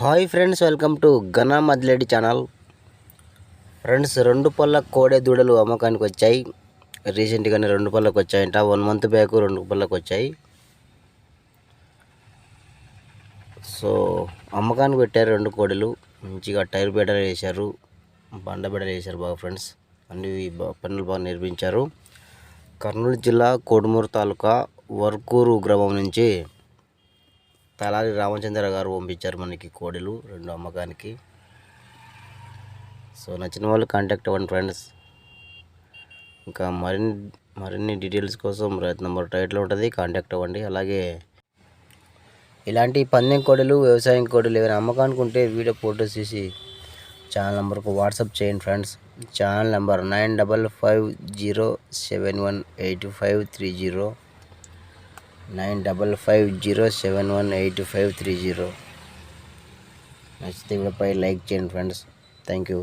Hi friends welcome to ఘనా మద్లేడి channel. Friends రెండు పళ్ళ కోడె దూడలు అమ్మకానికి వచ్చాయి. రీసెంట్గానే రెండు పళ్ళకి వచ్చాయంట. వన్ మంత్ బ్యాక్ రెండు పళ్ళకు వచ్చాయి. సో అమ్మకానికి పెట్టారు రెండు కోడెలు. మంచిగా టైర్ బెడలు వేశారు. బండ బెడలు వేశారు బాగా ఫ్రెండ్స్. అన్ని పనులు బాగా నిర్మించారు. కర్నూలు జిల్లా కోడుమూరు తాలూకా వర్కూరు గ్రామం నుంచి తలారి రామచంద్ర గారు పంపించారు మనకి కోడెలు రెండు అమ్మకానికి. సో నచ్చిన వాళ్ళు కాంటాక్ట్ అవ్వండి ఫ్రెండ్స్ ఇంకా మరిన్ని మరిన్ని డీటెయిల్స్ కోసం రైతు నెంబర్ టైట్లో ఉంటుంది కాంటాక్ట్ అవ్వండి. అలాగే ఇలాంటి పందెం కోడలు వ్యవసాయం కోడలు ఏమైనా అమ్మకానికి ఉంటే వీడియో ఫోటోస్ తీసి ఛానల్ నెంబర్కు వాట్సాప్ చేయండి friends channel number nine double five zero seven one eight five three zero nine double five zero seven one eight five three zero నచ్చితే వీడియోపై లైక్ చేయండి ఫ్రెండ్స్. Thank you.